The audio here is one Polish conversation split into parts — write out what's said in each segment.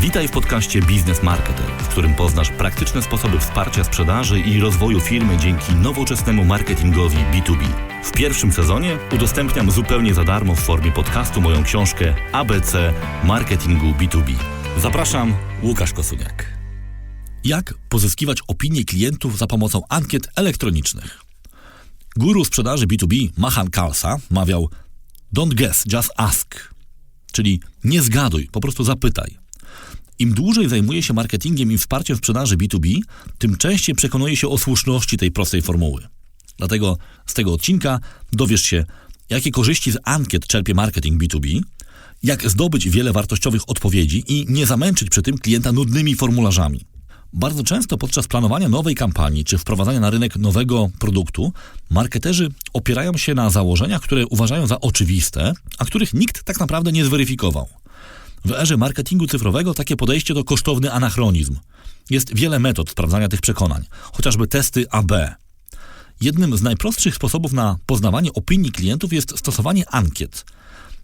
Witaj w podcaście Biznes Marketer, w którym poznasz praktyczne sposoby wsparcia sprzedaży i rozwoju firmy dzięki nowoczesnemu marketingowi B2B. W pierwszym sezonie udostępniam zupełnie za darmo w formie podcastu moją książkę ABC Marketingu B2B. Zapraszam, Łukasz Kosuniak. Jak pozyskiwać opinie klientów za pomocą ankiet elektronicznych? Guru sprzedaży B2B Mahan Kalsa mawiał Don't guess, just ask. Czyli nie zgaduj, po prostu zapytaj. Im dłużej zajmuje się marketingiem i wsparciem sprzedaży B2B, tym częściej przekonuje się o słuszności tej prostej formuły. Dlatego z tego odcinka dowiesz się, jakie korzyści z ankiet czerpie marketing B2B, jak zdobyć wiele wartościowych odpowiedzi i nie zamęczyć przy tym klienta nudnymi formularzami. Bardzo często podczas planowania nowej kampanii czy wprowadzania na rynek nowego produktu, marketerzy opierają się na założeniach, które uważają za oczywiste, a których nikt tak naprawdę nie zweryfikował. W erze marketingu cyfrowego takie podejście to kosztowny anachronizm. Jest wiele metod sprawdzania tych przekonań, chociażby testy AB. Jednym z najprostszych sposobów na poznawanie opinii klientów jest stosowanie ankiet.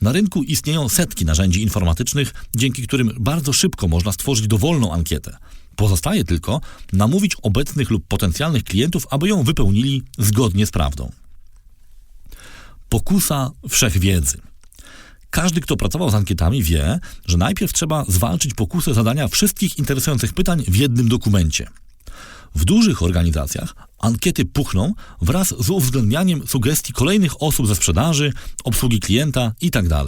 Na rynku istnieją setki narzędzi informatycznych, dzięki którym bardzo szybko można stworzyć dowolną ankietę. Pozostaje tylko namówić obecnych lub potencjalnych klientów, aby ją wypełnili zgodnie z prawdą. Pokusa wszechwiedzy. Każdy, kto pracował z ankietami, wie, że najpierw trzeba zwalczyć pokusę zadania wszystkich interesujących pytań w jednym dokumencie. W dużych organizacjach ankiety puchną wraz z uwzględnianiem sugestii kolejnych osób ze sprzedaży, obsługi klienta itd.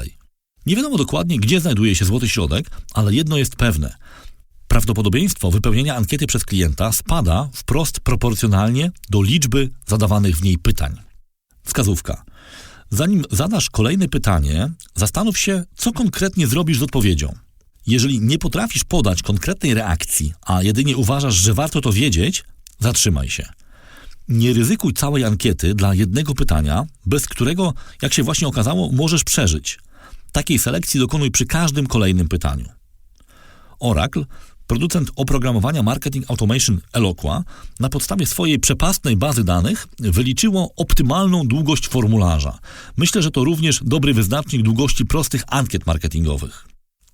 Nie wiadomo dokładnie, gdzie znajduje się złoty środek, ale jedno jest pewne. Prawdopodobieństwo wypełnienia ankiety przez klienta spada wprost proporcjonalnie do liczby zadawanych w niej pytań. Wskazówka. Zanim zadasz kolejne pytanie, zastanów się, co konkretnie zrobisz z odpowiedzią. Jeżeli nie potrafisz podać konkretnej reakcji, a jedynie uważasz, że warto to wiedzieć, zatrzymaj się. Nie ryzykuj całej ankiety dla jednego pytania, bez którego, jak się właśnie okazało, możesz przeżyć. Takiej selekcji dokonuj przy każdym kolejnym pytaniu. Oracle producent oprogramowania Marketing Automation Eloqua na podstawie swojej przepastnej bazy danych wyliczyło optymalną długość formularza. Myślę, że to również dobry wyznacznik długości prostych ankiet marketingowych.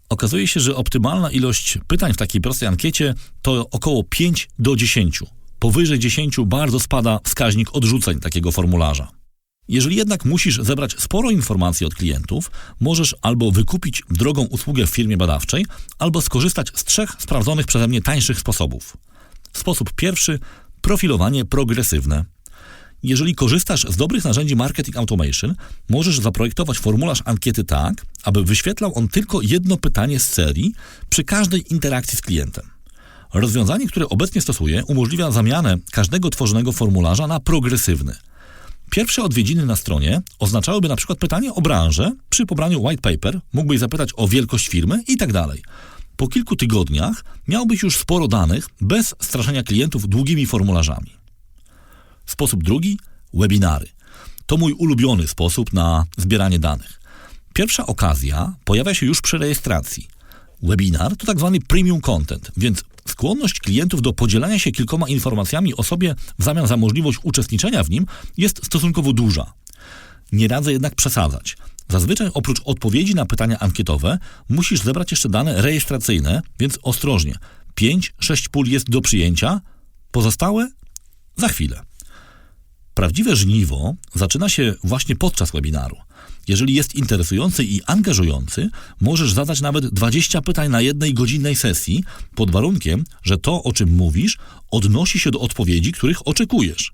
Okazuje się, że optymalna ilość pytań w takiej prostej ankiecie to około 5 do 10. Powyżej 10 bardzo spada wskaźnik odrzuceń takiego formularza. Jeżeli jednak musisz zebrać sporo informacji od klientów, możesz albo wykupić drogą usługę w firmie badawczej, albo skorzystać z trzech sprawdzonych przeze mnie tańszych sposobów. Sposób pierwszy profilowanie progresywne. Jeżeli korzystasz z dobrych narzędzi Marketing Automation, możesz zaprojektować formularz ankiety tak, aby wyświetlał on tylko jedno pytanie z serii przy każdej interakcji z klientem. Rozwiązanie, które obecnie stosuję, umożliwia zamianę każdego tworzonego formularza na progresywny – Pierwsze odwiedziny na stronie oznaczałyby na przykład pytanie o branżę. Przy pobraniu white paper mógłbyś zapytać o wielkość firmy i tak dalej. Po kilku tygodniach miałbyś już sporo danych bez straszenia klientów długimi formularzami. Sposób drugi webinary. To mój ulubiony sposób na zbieranie danych. Pierwsza okazja pojawia się już przy rejestracji. Webinar to tak zwany premium content, więc skłonność klientów do podzielania się kilkoma informacjami o sobie w zamian za możliwość uczestniczenia w nim jest stosunkowo duża. Nie radzę jednak przesadzać. Zazwyczaj oprócz odpowiedzi na pytania ankietowe musisz zebrać jeszcze dane rejestracyjne, więc ostrożnie. 5-6 pól jest do przyjęcia, pozostałe za chwilę. Prawdziwe żniwo zaczyna się właśnie podczas webinaru. Jeżeli jest interesujący i angażujący, możesz zadać nawet 20 pytań na jednej godzinnej sesji, pod warunkiem, że to, o czym mówisz, odnosi się do odpowiedzi, których oczekujesz.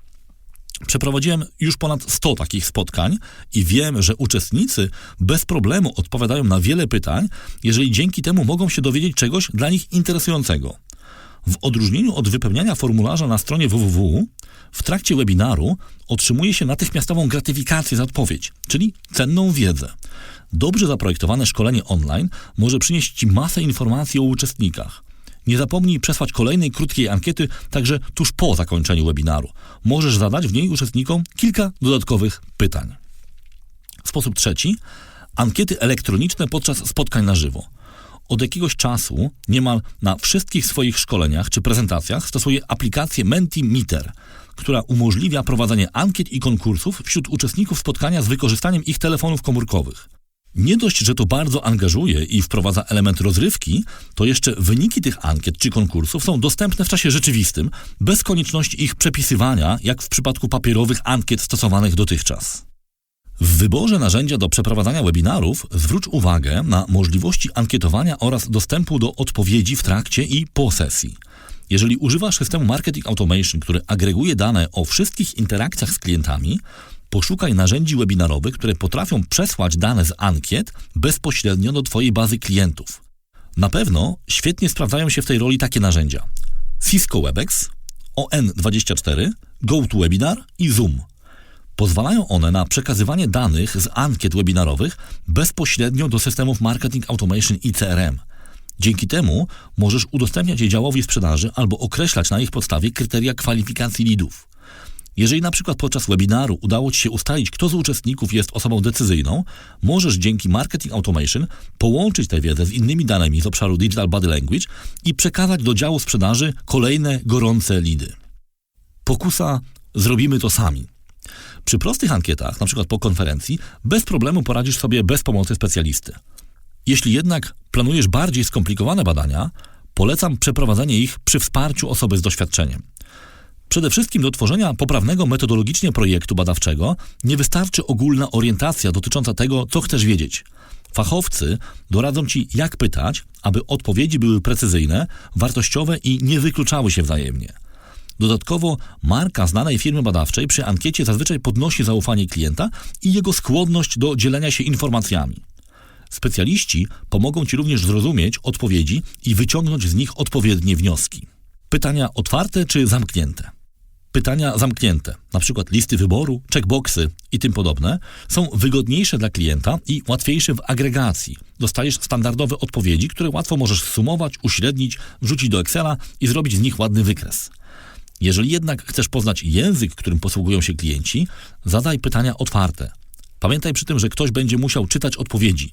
Przeprowadziłem już ponad 100 takich spotkań i wiem, że uczestnicy bez problemu odpowiadają na wiele pytań, jeżeli dzięki temu mogą się dowiedzieć czegoś dla nich interesującego. W odróżnieniu od wypełniania formularza na stronie www, w trakcie webinaru otrzymuje się natychmiastową gratyfikację za odpowiedź, czyli cenną wiedzę. Dobrze zaprojektowane szkolenie online może przynieść Ci masę informacji o uczestnikach. Nie zapomnij przesłać kolejnej krótkiej ankiety także tuż po zakończeniu webinaru. Możesz zadać w niej uczestnikom kilka dodatkowych pytań. Sposób trzeci. Ankiety elektroniczne podczas spotkań na żywo. Od jakiegoś czasu niemal na wszystkich swoich szkoleniach czy prezentacjach stosuje aplikację Mentimeter, która umożliwia prowadzenie ankiet i konkursów wśród uczestników spotkania z wykorzystaniem ich telefonów komórkowych. Nie dość, że to bardzo angażuje i wprowadza element rozrywki, to jeszcze wyniki tych ankiet czy konkursów są dostępne w czasie rzeczywistym, bez konieczności ich przepisywania, jak w przypadku papierowych ankiet stosowanych dotychczas. W wyborze narzędzia do przeprowadzania webinarów zwróć uwagę na możliwości ankietowania oraz dostępu do odpowiedzi w trakcie i po sesji. Jeżeli używasz systemu Marketing Automation, który agreguje dane o wszystkich interakcjach z klientami, poszukaj narzędzi webinarowych, które potrafią przesłać dane z ankiet bezpośrednio do Twojej bazy klientów. Na pewno świetnie sprawdzają się w tej roli takie narzędzia: Cisco WebEx, ON24, GoToWebinar i Zoom. Pozwalają one na przekazywanie danych z ankiet webinarowych bezpośrednio do systemów Marketing Automation i CRM. Dzięki temu możesz udostępniać je działowi sprzedaży albo określać na ich podstawie kryteria kwalifikacji lidów. Jeżeli na przykład podczas webinaru udało Ci się ustalić, kto z uczestników jest osobą decyzyjną, możesz dzięki Marketing Automation połączyć tę wiedzę z innymi danymi z obszaru Digital Body Language i przekazać do działu sprzedaży kolejne gorące lidy. Pokusa zrobimy to sami. Przy prostych ankietach, np. po konferencji, bez problemu poradzisz sobie bez pomocy specjalisty. Jeśli jednak planujesz bardziej skomplikowane badania, polecam przeprowadzenie ich przy wsparciu osoby z doświadczeniem. Przede wszystkim do tworzenia poprawnego metodologicznie projektu badawczego nie wystarczy ogólna orientacja dotycząca tego, co chcesz wiedzieć. Fachowcy doradzą Ci, jak pytać, aby odpowiedzi były precyzyjne, wartościowe i nie wykluczały się wzajemnie. Dodatkowo marka znanej firmy badawczej przy ankiecie zazwyczaj podnosi zaufanie klienta i jego skłonność do dzielenia się informacjami. Specjaliści pomogą Ci również zrozumieć odpowiedzi i wyciągnąć z nich odpowiednie wnioski. Pytania otwarte czy zamknięte? Pytania zamknięte, np. listy wyboru, checkboxy i tym podobne, są wygodniejsze dla klienta i łatwiejsze w agregacji. Dostajesz standardowe odpowiedzi, które łatwo możesz sumować, uśrednić, wrzucić do Excela i zrobić z nich ładny wykres. Jeżeli jednak chcesz poznać język, którym posługują się klienci, zadaj pytania otwarte. Pamiętaj przy tym, że ktoś będzie musiał czytać odpowiedzi.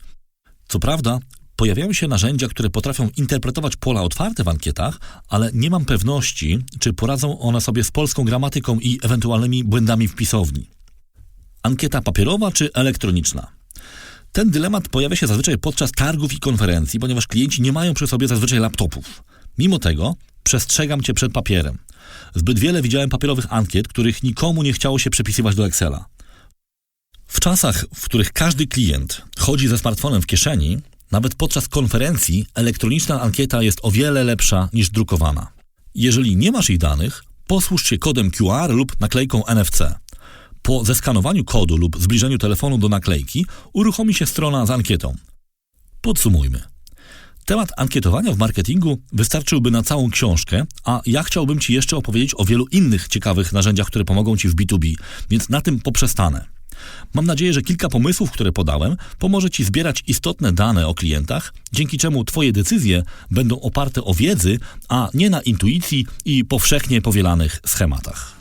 Co prawda, pojawiają się narzędzia, które potrafią interpretować pola otwarte w ankietach, ale nie mam pewności, czy poradzą one sobie z polską gramatyką i ewentualnymi błędami w pisowni. Ankieta papierowa czy elektroniczna? Ten dylemat pojawia się zazwyczaj podczas targów i konferencji, ponieważ klienci nie mają przy sobie zazwyczaj laptopów. Mimo tego przestrzegam cię przed papierem. Zbyt wiele widziałem papierowych ankiet, których nikomu nie chciało się przepisywać do Excela. W czasach, w których każdy klient chodzi ze smartfonem w kieszeni, nawet podczas konferencji elektroniczna ankieta jest o wiele lepsza niż drukowana. Jeżeli nie masz ich danych, posłuż się kodem QR lub naklejką NFC. Po zeskanowaniu kodu lub zbliżeniu telefonu do naklejki uruchomi się strona z ankietą. Podsumujmy. Temat ankietowania w marketingu wystarczyłby na całą książkę, a ja chciałbym Ci jeszcze opowiedzieć o wielu innych ciekawych narzędziach, które pomogą Ci w B2B, więc na tym poprzestanę. Mam nadzieję, że kilka pomysłów, które podałem, pomoże Ci zbierać istotne dane o klientach, dzięki czemu Twoje decyzje będą oparte o wiedzy, a nie na intuicji i powszechnie powielanych schematach.